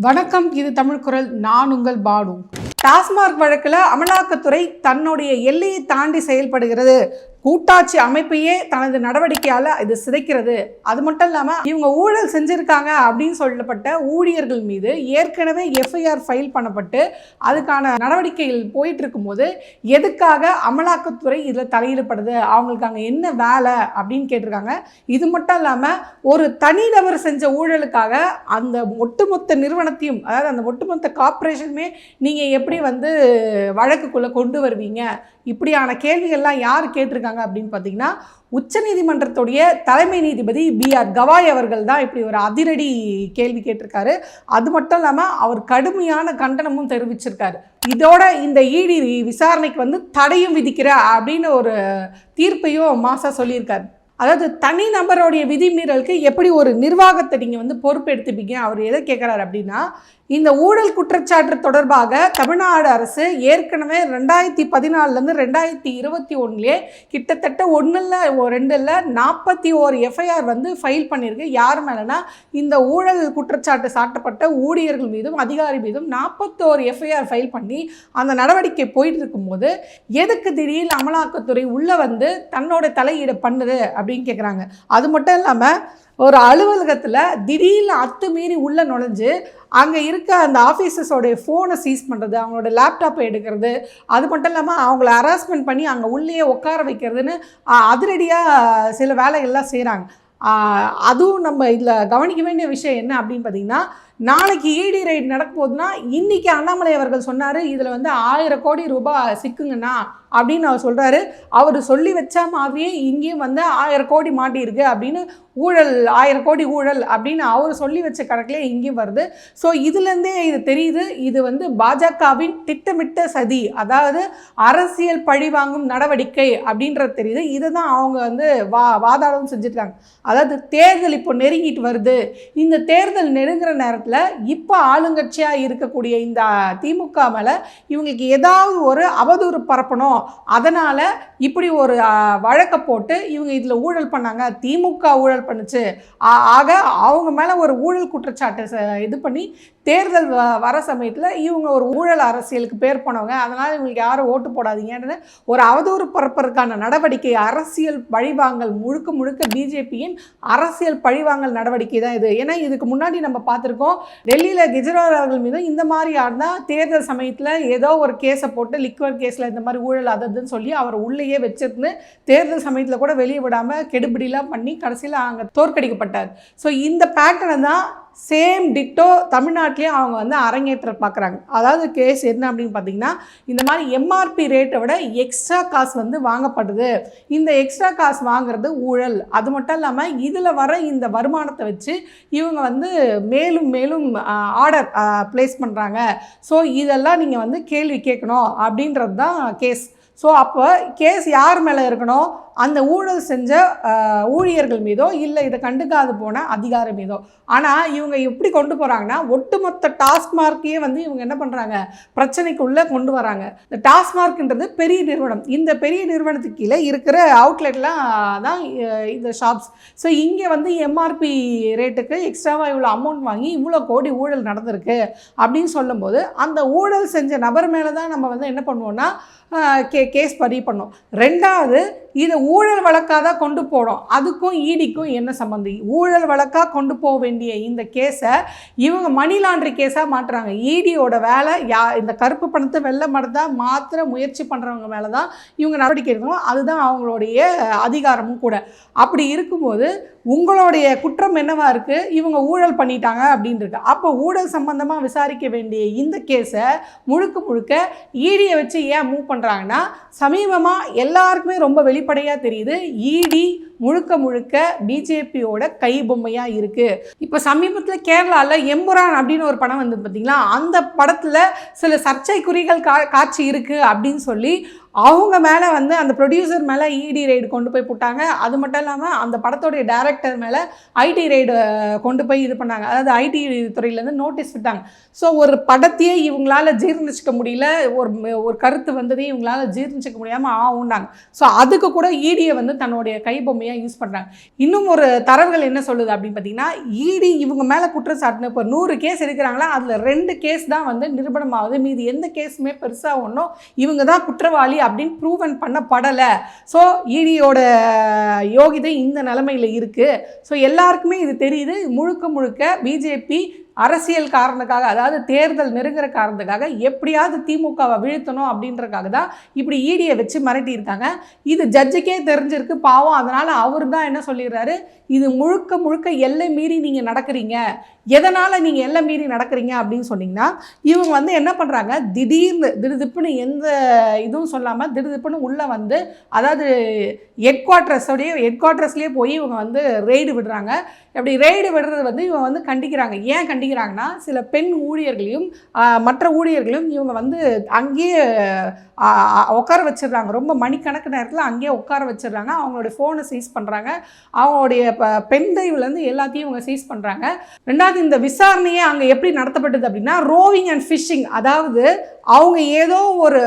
வணக்கம் இது தமிழ் குரல். நான் உங்கள் பானு. டாஸ்மாக் வழக்கில் அமலாக்கத்துறை தன்னுடைய எல்லையை தாண்டி செயல்படுகிறது. கூட்டாட்சி அமைப்பையே தனது நடவடிக்கையால் இது சிதைக்கிறது. அது மட்டும் இல்லாமல் இவங்க ஊழல் செஞ்சுருக்காங்க அப்படின்னு சொல்லப்பட்ட ஊழியர்கள் மீது ஏற்கனவே எஃப்ஐஆர் ஃபைல் பண்ணப்பட்டு அதுக்கான நடவடிக்கைகள் போயிட்டு இருக்கும்போது எதுக்காக அமலாக்கத்துறை இதில் தலையிடப்படுது? அவங்களுக்கு அங்கே என்ன வேலை அப்படின்னு கேட்டிருக்காங்க. இது மட்டும் இல்லாமல் ஒரு தனிநபர் செஞ்ச ஊழலுக்காக அந்த ஒட்டுமொத்த நிறுவனத்தையும் அதாவது அந்த ஒட்டுமொத்த கார்ப்பரேஷனுமே நீங்கள் எப்படி வந்து வழக்குக்குள்ளே கொண்டு வருவீங்க? இப்படியான கேள்விகள்லாம் யார் கேட்டிருக்காங்க? அப்படின்னு பார்த்தீங்கன்னா உச்சநீதிமன்றத்துடைய தலைமை நீதிபதி பி ஆர் கவாய் அவர்கள் தான் இப்படி ஒரு அதிரடி கேள்வி கேட்டிருக்காரு. அது மட்டும் இல்லாமல் அவர் கடுமையான கண்டனமும் தெரிவிச்சிருக்காரு. இதோட இந்த இடி விசாரணைக்கு வந்து தடையும் விதிக்கிற அப்படின்னு ஒரு தீர்ப்பையும் மாசா சொல்லியிருக்காரு. அதாவது தனி நபருடைய விதிமீறலுக்கு எப்படி ஒரு நிர்வாகத்தை நீங்கள் வந்து பொறுப்பெடுத்துப்பீங்க? அவர் எதை கேட்குறாரு அப்படின்னா இந்த ஊழல் குற்றச்சாட்டு தொடர்பாக தமிழ்நாடு அரசு ஏற்கனவே ரெண்டாயிரத்தி பதினாலுலேருந்து ரெண்டாயிரத்தி இருபத்தி ஒன்றுலேயே கிட்டத்தட்ட ஒன்றில் ரெண்டில் நாற்பத்தி ஓரு எஃப்ஐஆர் வந்து ஃபைல் பண்ணியிருக்கு யார் மேலேனா இந்த ஊழல் குற்றச்சாட்டு சாட்டப்பட்ட ஊழியர்கள் மீதும் அதிகாரி மீதும் நாற்பத்தோரு எஃப்ஐஆர் ஃபைல் பண்ணி அந்த நடவடிக்கை போயிட்டு இருக்கும்போது எதுக்கு திடீர்னு அமலாக்கத்துறை உள்ளே வந்து தன்னோட தலையீடு பண்ணுது அப்படின்னு கேட்குறாங்க அது மட்டும் இல்லாமல் ஒரு அலுவலகத்தில் திடீர்னு அத்துமீறி உள்ளே நுழைஞ்சு அங்கே இருக்க அந்த ஆஃபீஸர்ஸோடைய ஃபோனை சீஸ் பண்ணுறது அவங்களோட லேப்டாப்பை எடுக்கிறது அது மட்டும் இல்லாமல் அவங்கள ஹராஸ்மெண்ட் பண்ணி அங்கே உள்ளேயே உட்கார வைக்கிறதுன்னு அதிரடியாக சில வேலைகள்லாம் செய்கிறாங்க அதுவும் நம்ம இதில் கவனிக்க வேண்டிய விஷயம் என்ன அப்படின்னு பார்த்தீங்கன்னா நாளைக்கு இடி ரைட் நடக்கும்போதுன்னா இன்றைக்கி அண்ணாமலை அவர்கள் சொன்னார் இதில் வந்து ஆயிரம் கோடி ரூபாய் சிக்குங்கண்ணா அப்படின்னு அவர் சொல்கிறாரு அவர் சொல்லி வச்ச மாதிரியே இங்கேயும் வந்து ஆயிரம் கோடி மாட்டியிருக்கு அப்படின்னு ஊழல் ஆயிரம் கோடி ஊழல் அப்படின்னு அவர் சொல்லி வச்ச கணக்கிலே இங்கேயும் வருது. ஸோ இதுலேருந்தே இது தெரியுது. இது வந்து பாஜகவின் திட்டமிட்ட சதி அதாவது அரசியல் பழிவாங்கும் நடவடிக்கை அப்படின்றது தெரியுது. இதை தான் அவங்க வந்து வா வாதாடம் செஞ்சுருக்காங்க அதாவது தேர்தல் இப்போ நெருங்கிட்டு வருது. இந்த தேர்தல் நெருங்குற நேரத்தில் இப்போ ஆளுங்கட்சியாக இருக்கக்கூடிய இந்த திமுக மேலே இவங்களுக்கு ஏதாவது ஒரு அவதூறு பரப்பணும். அதனால் இப்படி ஒரு வழக்கை போட்டு இவங்க இதில் ஊழல் பண்ணாங்க. திமுக ஊழல் பண்ணுச்சு. ஆ- ஆக அவங்க மேலே ஒரு ஊழல் குற்றச்சாட்டு ச- இது பண்ணி தேர்தல் வ வர சமயத்தில் இவங்க ஒரு ஊழல் அரசியலுக்கு பேர் போனவங்க. அதனால் இவங்களுக்கு யாரும் ஓட்டு போடாதீங்கன்னு ஒரு அவதூறு பரப்பதற்கான நடவடிக்கை. அரசியல் பழிவாங்கல் முழுக்க முழுக்க பிஜேபியின் அரசியல் பழிவாங்கல் நடவடிக்கை தான் இது. ஏன்னா இதுக்கு முன்னாடி நம்ம பார்த்துருக்கோம் டெல்லியில் கெஜ்ரிவால் அவர்கள் மீதும் இந்த மாதிரி யாருன்னா தேர்தல் சமயத்தில் ஏதோ ஒரு கேஸை போட்டு லிக்வர் கேஸில் இந்த மாதிரி ஊழல் அததுன்னு சொல்லி அவர் உள்ளேயே வச்சிருந்து தேர்தல் சமயத்தில் கூட வெளியே விடாமல் கெடுபிடிலாம் பண்ணி கடைசியில் அங்கே தோற்கடிக்கப்பட்டார். ஸோ இந்த பேட்டர்னை தான் சேம் டிட்டோ தமிழ்நாட்டிலேயே அவங்க வந்து அரங்கேற்ற பார்க்குறாங்க அதாவது கேஸ் என்ன அப்படின்னு பார்த்தீங்கன்னா இந்த மாதிரி எம்ஆர்பி ரேட்டை விட எக்ஸ்ட்ரா காசு வந்து வாங்கப்படுது. இந்த எக்ஸ்ட்ரா காசு வாங்குறது ஊழல். அது மட்டும் இல்லாமல் இதில் வர இந்த வருமானத்தை வச்சு இவங்க வந்து மேலும் மேலும் ஆர்டர் ப்ளேஸ் பண்ணுறாங்க ஸோ இதெல்லாம் நீங்கள் வந்து கேள்வி கேட்கணும் அப்படின்றது தான் கேஸ் ஸோ அப்போ கேஸ் யார் மேலே இருக்கணும்? அந்த ஊழல் செஞ்ச ஊழியர்கள் மீதோ இல்லை இதை கண்டுக்காது போன அதிகாரம் மீதோ. ஆனால் இவங்க எப்படி கொண்டு போகிறாங்கன்னா ஒட்டுமொத்த டாஸ்மார்க்கையே வந்து இவங்க என்ன பண்ணுறாங்க பிரச்சனைக்குள்ளே கொண்டு வராங்க. இந்த டாஸ்மார்க்ன்றது பெரிய நிறுவனம். இந்த பெரிய நிறுவனத்துக்கு கீழே இருக்கிற அவுட்லெட்லாம் தான் இந்த ஷாப்ஸ் ஸோ இங்கே வந்து எம்ஆர்பி ரேட்டுக்கு எக்ஸ்ட்ராவாக இவ்வளோ அமௌண்ட் வாங்கி இவ்வளோ கோடி ஊழல் நடந்திருக்கு அப்படின்னு சொல்லும்போது அந்த ஊழல் செஞ்ச நபர் மேலே தான் நம்ம வந்து என்ன பண்ணுவோம்னா கே கேஸ் பதிவு பண்ணோம். ரெண்டாவது இது ஊழல் வழக்காக தான் கொண்டு போகிறோம் அதுக்கும் ஈடிக்கும் என்ன சம்மந்தம் ஊழல் வழக்காக கொண்டு போக வேண்டிய இந்த கேஸை இவங்க மணி லாண்ட்ரி கேஸாக மாட்டுறாங்க ஈடியோட வேலை யா இந்த கருப்பு பணத்தை வெள்ளை மடத்தை மாத்திர முயற்சி பண்ணுறவங்க மேலே தான் இவங்க நடவடிக்கை எடுக்கணும். அதுதான் அவங்களுடைய அதிகாரமும் கூட. அப்படி இருக்கும்போது உங்களுடைய குற்றம் என்னவா இருக்குது இவங்க ஊழல் பண்ணிட்டாங்க அப்படின்னு இருக்கு. அப்போ ஊழல் சம்பந்தமாக விசாரிக்க வேண்டிய இந்த கேஸை முழுக்க முழுக்க ஈடியை வச்சு ஏன் மூவ் பண்ணுறாங்கன்னா சமீபமாக எல்லாருக்குமே ரொம்ப வெளிப்படையாக தெரியுது. ஈடி முழுக்க முழுக்க பிஜேபியோட கை பொம்மையாக இருக்குது இப்போ சமீபத்தில் கேரளாவில் எம்புரான் அப்படின்னு ஒரு படம் வந்தது பார்த்தீங்களா அந்த படத்தில் சில சர்ச்சைக்குறிகள் கா காட்சி இருக்குது அப்படின்னு சொல்லி அவங்க மேலே வந்து அந்த ப்ரொடியூசர் மேலே இடி ரைடு கொண்டு போய் போட்டாங்க. அது மட்டும் இல்லாமல் அந்த படத்தோடைய டேரக்டர் மேலே ஐடி ரைடு கொண்டு போய் இது பண்ணாங்க. அதாவது ஐடி துறையிலேருந்து நோட்டீஸ் விட்டாங்க. ஸோ ஒரு படத்தையே இவங்களால ஜீர்ணிச்சிக்க முடியல. ஒரு ஒரு கருத்து வந்ததே இவங்களால் ஜீர்ணிச்சிக்க முடியாமல் ஆகுண்டாங்க ஸோ அதுக்கு கூட ஈடியை வந்து தன்னுடைய கைபொம்மையை ஏன் யூஸ் பண்ணுறாங்க இன்னும் ஒரு தரவுகள் என்ன சொல்லுது அப்படின்னு பார்த்தீங்கன்னா இடி இவங்க மேலே குற்றச்சாட்டுன்னு இப்போ நூறு கேஸ் எடுக்கிறாங்களா? அதில் ரெண்டு கேஸ் தான் வந்து நிரூபணமாகுது. மீதி எந்த கேஸுமே பெருசாக ஒன்றும் இவங்க தான் குற்றவாளி அப்படின்னு ப்ரூவன் பண்ணப்படலை. ஸோ இடியோட யோகிதை இந்த நிலமையில் இருக்குது ஸோ எல்லாருக்குமே இது தெரியுது. முழுக்க முழுக்க பிஜேபி அரசியல் காரணத்துக்காக அதாவது தேர்தல் நெருங்குற காரணத்துக்காக எப்படியாவது திமுகவை வீழ்த்தணும் அப்படின்றக்காக தான் இப்படி ஈடியை வச்சு மிரட்டியிருக்காங்க. இது ஜட்ஜுக்கே தெரிஞ்சிருக்கு பாவம். அதனால் அவர் தான் என்ன சொல்லிடுறாரு? இது முழுக்க முழுக்க எல்லை மீறி நீங்கள் நடக்கிறீங்க. எதனால் நீங்கள் எல்லை மீறி நடக்கிறீங்க அப்படின்னு சொன்னீங்கன்னா இவங்க வந்து என்ன பண்ணுறாங்க திடீர்னு திடுதிப்புன்னு எந்த இதுவும் சொல்லாமல் திடுதிப்புன்னு உள்ளே வந்து அதாவது ஹெட் குவார்ட்டர்ஸோடைய ஹெட் குவார்ட்டர்ஸ்லேயே போய் இவங்க வந்து ரெய்டு விடுறாங்க. அப்படி ரெய்டு விடுறது வந்து இவங்க வந்து கண்டிக்கிறாங்க. ஏன் கண்டிக்கிறாங்கன்னா சில பெண் ஊழியர்களையும் மற்ற ஊழியர்களையும் இவங்க வந்து அங்கேயே உட்கார வச்சிடுறாங்க. ரொம்ப மணிக்கணக்கு நேரத்தில் அங்கேயே உட்கார வச்சிடுறாங்க. அவங்களுடைய ஃபோனை சீஸ் பண்ணுறாங்க அவங்களுடைய பெண் தெய்விலேருந்து எல்லாத்தையும் இவங்க சீஸ் பண்ணுறாங்க ரெண்டாவது இந்த விசாரணையே அங்கே எப்படி நடத்தப்பட்டது அப்படின்னா ரோவிங் அண்ட் ஃபிஷிங் அதாவது அவங்க ஏதோ ஒரு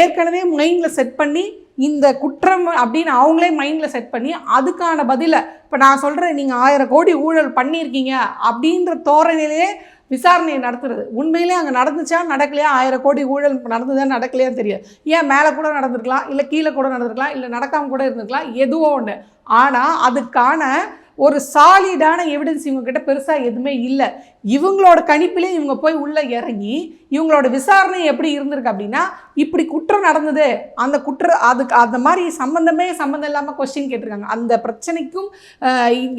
ஏற்கனவே மைண்டில் செட் பண்ணி இந்த குற்றம் அப்படின்னு அவங்களே மைண்டில் செட் பண்ணி அதுக்கான பதிலை இப்போ நான் சொல்கிறேன் நீங்கள் ஆயிரம் கோடி ஊழல் பண்ணியிருக்கீங்க அப்படின்ற தோரணையிலேயே விசாரணையை நடத்துறது. உண்மையிலே அங்கே நடந்துச்சா நடக்கலையா? ஆயிரம் கோடி ஊழல் நடந்ததா நடக்கலையான்னு தெரியும் ஏன் மேலே கூட நடந்திருக்கலாம் இல்லை கீழே கூட நடந்திருக்கலாம் இல்லை நடக்காமல் கூட இருந்திருக்கலாம் எதுவோ ஒன்று ஆனால் அதுக்கான ஒரு சாலிடான எவிடன்ஸ் இவங்கக்கிட்ட பெருசாக எதுவுமே இல்லை. இவங்களோட கணிப்பிலே இவங்க போய் உள்ளே இறங்கி இவங்களோட விசாரணை எப்படி இருந்திருக்கு அப்படின்னா இப்படி குற்றம் நடந்தது. அந்த குற்ற அதுக்கு அந்த மாதிரி சம்மந்தமே சம்மந்தம் இல்லாமல் கொஸ்டின் கேட்டிருக்காங்க. அந்த பிரச்சனைக்கும்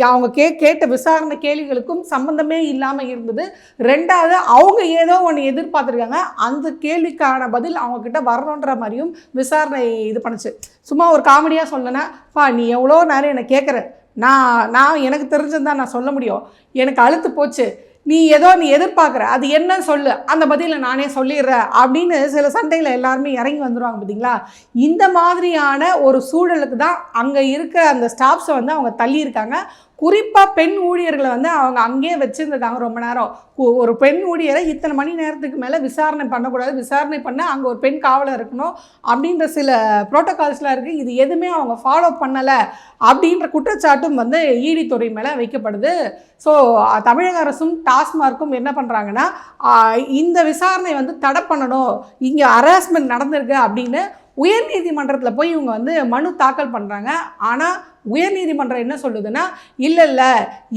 அவங்க கே கேட்ட விசாரணை கேள்விகளுக்கும் சம்மந்தமே இல்லாமல் இருந்தது. ரெண்டாவது அவங்க ஏதோ ஒன்று எதிர்பார்த்துருக்காங்க. அந்த கேள்விக்கான பதில் அவங்கக்கிட்ட வரணுன்ற மாதிரியும் விசாரணை இது பண்ணுச்சு. சும்மா ஒரு காமெடியாக சொல்லனா பா நீ எவ்வளோ நேரம் என்னை கேட்குற நான் நான் எனக்கு தெரிஞ்சதுதான் நான் சொல்ல முடியும். எனக்கு அழுத்து போச்சு. நீ ஏதோ நீ எதிர்பார்க்குற அது என்ன சொல்லு. அந்த பதிலை நானே சொல்லிடுறேன் அப்படின்னு சில சண்டையில் எல்லாருமே இறங்கி வந்துடுவாங்க பார்த்தீங்களா இந்த மாதிரியான ஒரு சூழலுக்கு தான் அங்கே இருக்கிற அந்த ஸ்டாஃப்ஸை வந்து அவங்க தள்ளியிருக்காங்க குறிப்பாக பெண் ஊழியர்களை வந்து அவங்க அங்கேயே வச்சுருந்துருக்காங்க ரொம்ப நேரம். ஒரு பெண் ஊழியரை இத்தனை மணி நேரத்துக்கு மேலே விசாரணை பண்ணக்கூடாது. விசாரணை பண்ண அங்கே ஒரு பெண் காவலர் இருக்கணும் அப்படின்ற சில ப்ரோட்டோகால்ஸ்லாம் இருக்குது இது எதுவுமே அவங்க ஃபாலோ பண்ணலை அப்படின்ற குற்றச்சாட்டும் வந்து ஈடி துறை மேலே வைக்கப்படுது. ஸோ தமிழக அரசும் டாஸ்மார்க்கும் என்ன பண்ணுறாங்கன்னா இந்த விசாரணை வந்து தடை பண்ணணும். இங்கே ஹராஸ்மெண்ட் நடந்திருக்கு அப்படின்னு உயர்நீதிமன்றத்தில் போய் இவங்க வந்து மனு தாக்கல் பண்ணுறாங்க ஆனால் உயர்நீதிமன்றம் என்ன சொல்லுதுன்னா இல்லை இல்லை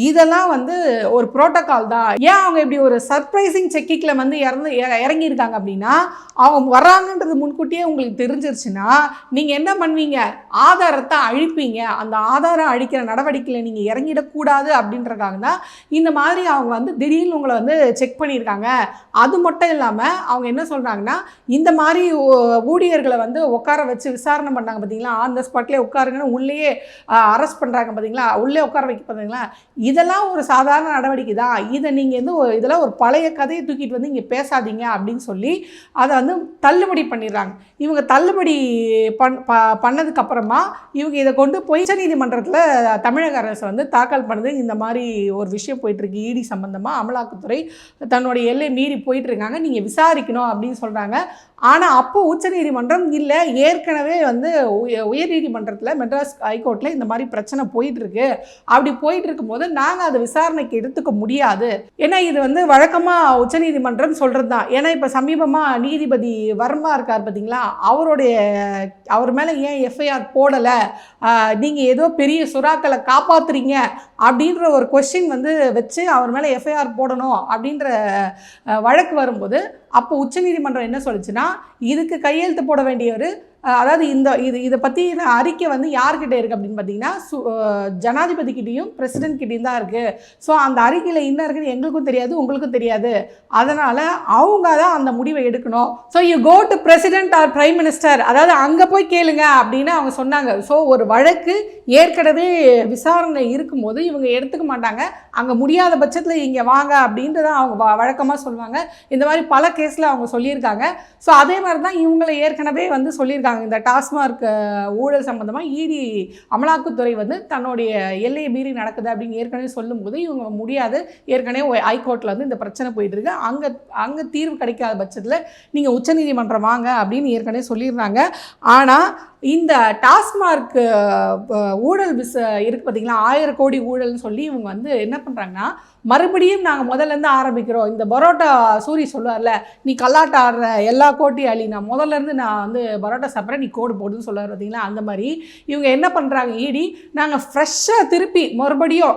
இதெல்லாம் வந்து ஒரு புரோட்டோகால் தான். ஏன் அவங்க இப்படி ஒரு சர்ப்ரைசிங் செக்கிக்கில் வந்து இறந்து இற- இறங்கியிருக்காங்க அப்படின்னா அவங்க வராங்கன்றது முன்கூட்டியே உங்களுக்கு தெரிஞ்சிருச்சுன்னா நீங்கள் என்ன பண்ணுவீங்க? ஆதாரத்தை அழிப்பீங்க. அந்த ஆதாரம் அழிக்கிற நடவடிக்கையில் நீங்கள் இறங்கிடக்கூடாது அப்படின்றக்காக தான் இந்த மாதிரி அவங்க வந்து திடீர்னு உங்களை வந்து செக் பண்ணியிருக்காங்க. அது மட்டும் இல்லாமல் அவங்க என்ன சொல்கிறாங்கன்னா இந்த மாதிரி ஊழியர்களை வந்து உட்கார வச்சு விசாரணை பண்ணாங்க பார்த்தீங்களா? ஆன் த ஸ்பாட்லேயே உட்காருங்கன்னு உள்ளேயே அரெஸ்ட் பண்ணுறாங்க பார்த்தீங்களா உள்ளே உட்கார வைக்க பார்த்தீங்களா இதெல்லாம் ஒரு சாதாரண நடவடிக்கை தான். இதை நீங்கள் வந்து இதெல்லாம் ஒரு பழைய கதையை தூக்கிட்டு வந்து இங்கே பேசாதீங்க அப்படின்னு சொல்லி அதை வந்து தள்ளுபடி பண்ணிடுறாங்க. இவங்க தள்ளுபடி பண் ப பண்ணதுக்கப்புறமா இவங்க இதை கொண்டு போய் உச்சநீதிமன்றத்தில் தமிழக அரசு வந்து தாக்கல் பண்ணுது. இந்த மாதிரி ஒரு விஷயம் போயிட்டுருக்கு இடி சம்மந்தமாக அமலாக்கத்துறை தன்னுடைய எல்லை மீறி போயிட்டுருக்காங்க நீங்கள் விசாரிக்கணும் அப்படின்னு சொல்கிறாங்க ஆனால் அப்போது உச்சநீதிமன்றம் இல்லை. ஏற்கனவே வந்து உய- உயர்நீதிமன்றத்தில் மெட்ராஸ் ஹைகோர்ட்டில் இந்த மாதிரி பிரச்சனை போயிட்டு இருக்கு அப்படி போயிட்டு இருக்கும்போது நாங்கள் அதை விசாரணைக்கு எடுத்துக்க முடியாது. ஏன்னா இது வந்து வழக்கமாக உச்சநீதிமன்றம் சொல்கிறது தான் ஏன்னா இப்போ சமீபமாக நீதிபதி வர்மா இருக்கார் பார்த்தீங்களா அவருடைய அவர் மேலே ஏன் எஃப்ஐஆர் போடலை? நீங்கள் ஏதோ பெரிய சுறாக்களை காப்பாத்துறீங்க அப்படின்ற ஒரு கொஸ்டின் வந்து வச்சு அவர் மேலே எஃப்ஐஆர் போடணும் அப்படின்ற வழக்கு வரும்போது அப்போ உச்சநீதிமன்றம் என்ன சொல்லுச்சுன்னா இதுக்கு கையெழுத்து போட வேண்டியவர் அதாவது இந்த இது இதை பற்றின அறிக்கை வந்து யார்கிட்ட இருக்குது அப்படின்னு பார்த்தீங்கன்னா சு- ஜனாதிபதிக்கிட்டேயும் பிரசிடென்ட் கிட்டேயும் தான் இருக்குது ஸோ அந்த அறிக்கையில் என்ன இருக்குன்னு எங்களுக்கும் தெரியாது உங்களுக்கும் தெரியாது. அதனால் அவங்க தான் அந்த முடிவை எடுக்கணும். So you go to president or prime minister அதாவது அங்கே போய் கேளுங்க அப்படின்னு அவங்க சொன்னாங்க. ஸோ ஒரு வழக்கு ஏற்கனவே விசாரணை இருக்கும்போது இவங்க எடுத்துக்க மாட்டாங்க. அங்கே முடியாத பட்சத்தில் இங்கே வாங்க அப்படின்ட்டு தான் அவங்க வழக்கமாக சொல்லுவாங்க. இந்த மாதிரி பல கேஸில் அவங்க சொல்லியிருக்காங்க. ஸோ அதே மாதிரி தான் இவங்களை ஏற்கனவே வந்து சொல்லியிருக்காங்க. இந்த டாஸ்மார்க் ஊழல் சம்மந்தமாக இடி அமலாக்கத்துறை வந்து தன்னுடைய எல்லையை மீறி நடக்குது அப்படின்னு ஏற்கனவே சொல்லும்போது இவங்க முடியாது. ஏற்கனவே ஹைகோர்ட்டில் வந்து இந்த பிரச்சனை போயிட்டு இருக்கு அங்கே அங்கே தீர்வு கிடைக்காத பட்சத்தில் நீங்கள் உச்சநீதிமன்றம் வாங்க அப்படின்னு ஏற்கனவே சொல்லியிருந்தாங்க. ஆனால் இந்த டாஸ்மார்க் ஊழல் விச இருக்கு பார்த்தீங்களா ஆயிரம் கோடி ஊழல்னு சொல்லி இவங்க வந்து என்ன பண்ணுறாங்கன்னா மறுபடியும் நாங்கள் முதல்ல இருந்து ஆரம்பிக்கிறோம். இந்த பரோட்டா சூரி சொல்லுவார்ல நீ கல்லாட்ட ஆடுற எல்லா கோட்டையும் அழி நான் முதல்ல இருந்து நான் வந்து பரோட்டா சாப்பிட்றேன் நீ கோடு போடுன்னு சொல்லுவார் பார்த்தீங்களா அந்த மாதிரி இவங்க என்ன பண்ணுறாங்க ஈடி நாங்கள் ஃப்ரெஷ்ஷாக திருப்பி மறுபடியும்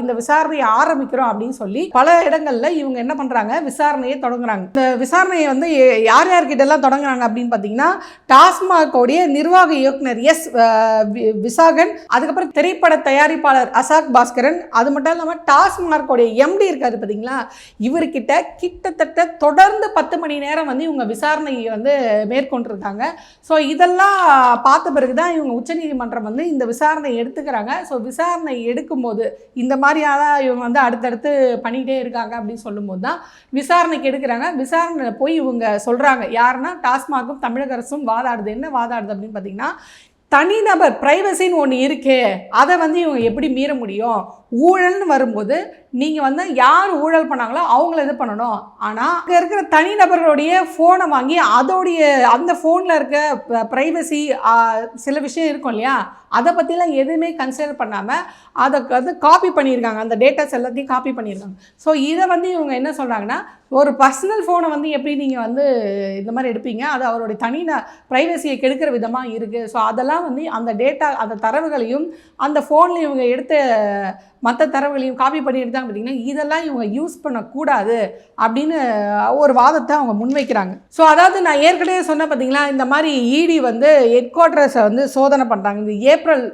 இந்த விசாரணையை ஆரம்பிக்கிறோம் அப்படின்னு சொல்லி பல இடங்களில் இவங்க என்ன பண்ணுறாங்க விசாரணையை தொடங்குறாங்க. இந்த விசாரணையை வந்து யார் யார்கிட்டெல்லாம் தொடங்குறாங்க அப்படின்னு பார்த்தீங்கன்னா டாஸ்மாகோடைய நிர்வாக இயக்குனர் எஸ் விசாகன் அதுக்கப்புறம் திரைப்பட தயாரிப்பாளர் அசாக் பாஸ்கரன் அது மட்டும் இல்லாமல் டாஸ்மார்க்கோடைய எம்டி இருக்காரு பார்த்தீங்களா இவர்கிட்ட கிட்டத்தட்ட தொடர்ந்து பத்து மணி நேரம் வந்து இவங்க விசாரணையை வந்து மேற்கொண்டிருக்காங்க. ஸோ இதெல்லாம் பார்த்த பிறகு தான் இவங்க உச்சநீதிமன்றம் வந்து இந்த விசாரணை எடுத்துக்கிறாங்க. ஸோ விசாரணை எடுக்கும்போது இந்த மாதிரியான இவங்க வந்து அடுத்தடுத்து பண்ணிகிட்டே இருக்காங்க அப்படின்னு சொல்லும்போது தான் விசாரணைக்கு எடுக்கிறாங்க. விசாரணையில் போய் இவங்க சொல்கிறாங்க யாருன்னா டாஸ்மாகும் தமிழக அரசும் வாதாடுது. என்ன வாதாடுது அப்படின்னு பார்த்தீங்கன்னா தனிநபர் ப்ரைவசின்னு ஒன்று இருக்கே அதை வந்து இவங்க எப்படி மீற முடியும்? ஊழல்னு வரும்போது நீங்கள் வந்து யார் ஊழல் பண்ணாங்களோ அவங்கள இது பண்ணணும். ஆனால் அங்கே இருக்கிற தனிநபர்களுடைய ஃபோனை வாங்கி அதோடைய அந்த ஃபோனில் இருக்க ப்ரைவசி சில விஷயம் இருக்கும் இல்லையா? அதை பற்றிலாம் எதுவுமே கன்சிடர் பண்ணாமல் அதை வந்து காப்பி பண்ணியிருக்காங்க. அந்த டேட்டாஸ் எல்லாத்தையும் காப்பி பண்ணியிருக்காங்க. ஸோ இதை வந்து இவங்க என்ன சொல்கிறாங்கன்னா ஒரு பர்சனல் ஃபோனை வந்து எப்படி நீங்கள் வந்து இந்த மாதிரி எடுப்பீங்க? அது அவருடைய தனி ப்ரைவசியை கெடுக்கிற விதமாக இருக்குது ஸோ அதெல்லாம் வந்து அந்த டேட்டா அந்த தரவுகளையும் அந்த ஃபோனில் இவங்க எடுத்த மற்ற தரவுகளையும் காப்பி பண்ணி எடுத்தாங்க பார்த்தீங்கன்னா இதெல்லாம் இவங்க யூஸ் பண்ணக்கூடாது அப்படின்னு ஒரு வாதத்தை அவங்க முன்வைக்கிறாங்க. ஸோ அதாவது நான் ஏற்கனவே சொன்னேன் பார்த்தீங்களா இந்த மாதிரி இடி வந்து ஹெட் குவார்ட்டர்ஸை வந்து சோதனை பண்ணுறாங்க இந்த ஏப்ரல்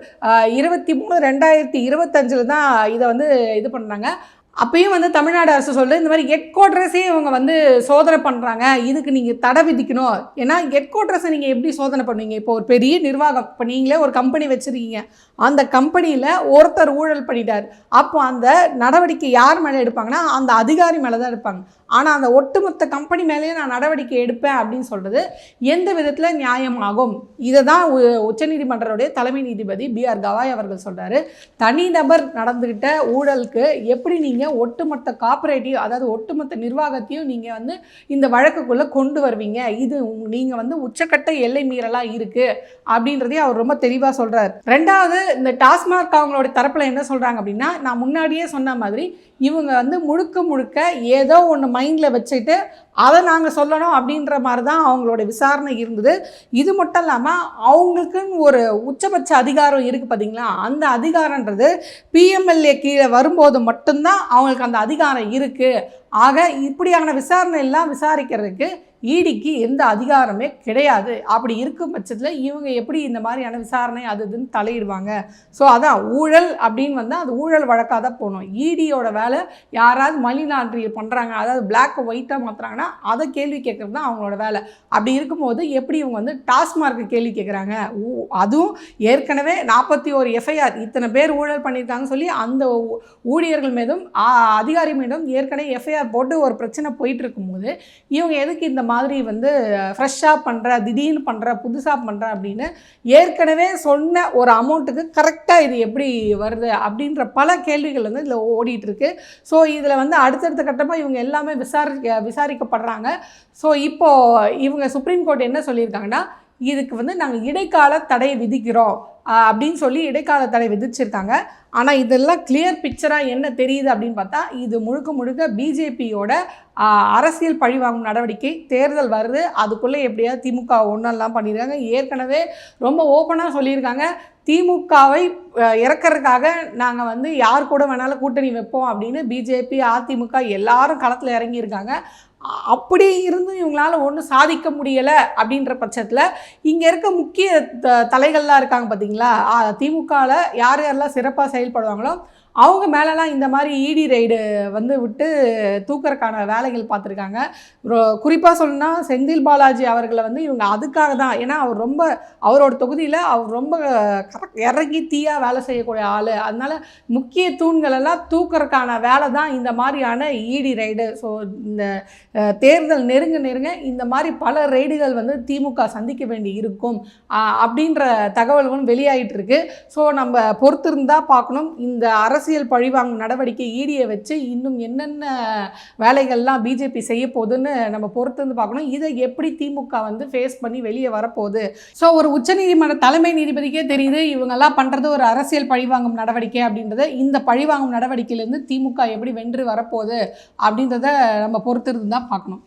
இருபத்தி மூணு ரெண்டாயிரத்தி இருபத்தஞ்சில் தான் இதை வந்து இது பண்ணுறாங்க அப்பயும் வந்து தமிழ்நாடு அரசு சொல்லுது இந்த மாதிரி ஹெட் குவார்ட்டர்ஸே இவங்க வந்து சோதனை பண்ணுறாங்க இதுக்கு நீங்கள் தடை விதிக்கணும். ஏன்னா ஹெட் குவார்ட்டர்ஸை நீங்கள் எப்படி சோதனை பண்ணுவீங்க? இப்போ ஒரு பெரிய நிர்வாகம் இப்போ நீங்களே ஒரு கம்பெனி வச்சுருக்கீங்க. அந்த கம்பெனியில் ஒருத்தர் ஊழல் பண்ணிட்டார். அப்போ அந்த நடவடிக்கை யார் மேலே எடுப்பாங்கன்னா அந்த அதிகாரி மேலே தான் எடுப்பாங்க. ஆனால் அந்த ஒட்டுமொத்த கம்பெனி மேலேயே நான் நடவடிக்கை எடுப்பேன் அப்படின்னு சொல்கிறது எந்த விதத்தில் நியாயமாகும் இதை தான் உ- உச்சநீதிமன்றத்துடைய தலைமை நீதிபதி பி ஆர் கவாய் அவர்கள் சொல்கிறாரு தனிநபர் நடந்துக்கிட்ட ஊழலுக்கு எப்படி நீங்கள் ஒட்டுமொத்த காப்பரேட்டிவ் அதாவது ஒட்டுமொத்த நிர்வாகத்தையும் நீங்கள் வந்து இந்த வழக்குக்குள்ளே கொண்டு வருவீங்க. இது நீங்கள் வந்து உச்சக்கட்ட எல்லை மீறலாக இருக்குது அப்படின்றதையும் அவர் ரொம்ப தெளிவாக சொல்கிறார் ரெண்டாவது இந்த டாஸ்மாக் அவங்களோட தரப்பில் என்ன சொல்கிறாங்க அப்படின்னா நான் முன்னாடியே சொன்ன மாதிரி இவங்க வந்து முழுக்க முழுக்க ஏதோ ஒன்று மைண்டில் வச்சுட்டு அதை நாங்கள் சொல்லணும் அப்படின்ற மாதிரி தான் அவங்களோட விசாரணை இருந்தது. இது மட்டும் இல்லாமல் அவங்களுக்குன்னு ஒரு உச்சபட்ச அதிகாரம் இருக்குது பார்த்தீங்களா அந்த அதிகாரன்றது பிஎம்எல்ஏ கீழே வரும்போது மட்டும்தான் அவங்களுக்கு அந்த அதிகாரம் இருக்குது ஆக இப்படியான விசாரணை எல்லாம் விசாரிக்கிறதுக்கு ஈடிக்கு எந்த அதிகாரமே கிடையாது. அப்படி இருக்கும் பட்சத்தில் இவங்க எப்படி இந்த மாதிரியான விசாரணை அது இதுன்னு தலையிடுவாங்க. ஸோ அதான் ஊழல் அப்படின்னு வந்தால் அது ஊழல் வழக்காக தான் போகணும். ஈடியோட வேலை யாராவது மணி லாண்ட்ரி பண்ணுறாங்க அதாவது பிளாக் ஒயிட்டாக மாற்றுறாங்கன்னா அதை கேள்வி கேட்குறது தான் அவங்களோட வேலை. அப்படி இருக்கும்போது எப்படி இவங்க வந்து டாஸ்மார்க்கு கேள்வி கேட்குறாங்க? அதுவும் ஏற்கனவே நாற்பத்தி ஒரு எஃப்ஐஆர் இத்தனை பேர் ஊழல் பண்ணியிருக்காங்கன்னு சொல்லி அந்த ஊ- ஊழியர்கள் மீதும் அதிகாரி மீதும் ஏற்கனவே எஃப்ஐஆர் போட்டு ஒரு பிரச்சனை போயிட்டு இருக்கும்போது இவங்க எதுக்கு இந்த மாதிரி வந்து ஃப்ரெஷ்ஷாக பண்ணுற திடீர்னு பண்ணுற புதுசாக பண்ணுற அப்படின்னு ஏற்கனவே சொன்ன ஒரு அமௌண்ட்டுக்கு கரெக்டாக இது எப்படி வருது அப்படின்ற பல கேள்விகள் வந்து இதில் ஓடிட்டுருக்கு. ஸோ இதில் வந்து அடுத்தடுத்த கட்டமாக இவங்க எல்லாமே விசாரிக்க விசாரிக்கப்படுறாங்க. ஸோ இப்போது இவங்க சுப்ரீம் கோர்ட் என்ன சொல்லியிருக்காங்கன்னா இதுக்கு வந்து நாங்கள் இடைக்கால தடை விதிக்கிறோம். அப்படின்னு சொல்லி இடைக்கால தடை விதிச்சிருக்காங்க. ஆனால் இதெல்லாம் கிளியர் பிக்சராக என்ன தெரியுது அப்படின்னு பார்த்தா இது முழுக்க முழுக்க பிஜேபியோட அரசியல் பழிவாங்கும் நடவடிக்கை. தேர்தல் வருது. அதுக்குள்ளே எப்படியாவது திமுக ஒன்றெல்லாம் பண்ணியிருக்காங்க ஏற்கனவே ரொம்ப ஓப்பனாக சொல்லியிருக்காங்க. திமுகவை இறக்கறதுக்காக நாங்கள் வந்து யார் கூட வேணாலும் கூட்டணி வைப்போம் அப்படின்னு பிஜேபி அதிமுக எல்லாரும் களத்தில் இறங்கியிருக்காங்க. அப்படி இருந்தும் இவங்களால ஒன்றும் சாதிக்க முடியலை அப்படின்ற பட்சத்தில் இங்கே இருக்க முக்கிய த தலைகள்லாம் இருக்காங்க பார்த்தீங்களா திமுகவில் யார் யாரெல்லாம் சிறப்பாக செயல்படுவாங்களோ அவங்க மேலெலாம் இந்த மாதிரி இடி ரைடு வந்து விட்டு தூக்கறக்கான வேலைகள் பார்த்துருக்காங்க குறிப்பாக சொல்லணும்னா செந்தில் பாலாஜி அவர்களை வந்து இவங்க அதுக்காக தான். ஏன்னா அவர் ரொம்ப அவரோட தொகுதியில் அவர் ரொம்ப கரெக்ட் இறங்கி தீயாக வேலை செய்யக்கூடிய ஆள். அதனால் முக்கிய தூண்களெல்லாம் தூக்கறக்கான வேலை தான் இந்த மாதிரியான இடி ரைடு ஸோ இந்த தேர்தல் நெருங்க நெருங்க இந்த மாதிரி பல ரெய்டுகள் வந்து திமுக சந்திக்க வேண்டி இருக்கும். அப்படின்ற தகவல்களும் வெளியாகிட்டு இருக்கு. ஸோ நம்ம பொறுத்திருந்தா பார்க்கணும் இந்த அரசியல் பழிவாங்கும் நடவடிக்கை ஈடியை வச்சு இன்னும் என்னென்ன வேலைகள்லாம் பிஜேபி செய்ய போகுதுன்னு நம்ம பொறுத்து பார்க்கணும் இதை எப்படி திமுக வந்து ஃபேஸ் பண்ணி வெளியே வரப்போகுது? ஸோ ஒரு உச்சநீதிமன்ற தலைமை நீதிபதிக்கே தெரியுது இவங்கெல்லாம் பண்ணுறது ஒரு அரசியல் பழிவாங்கும் நடவடிக்கை அப்படின்றத. இந்த பழிவாங்கும் நடவடிக்கையிலேருந்து திமுக எப்படி வென்று வரப்போகுது அப்படின்றத நம்ம பொறுத்திருந்து தான் பார்க்கணும்.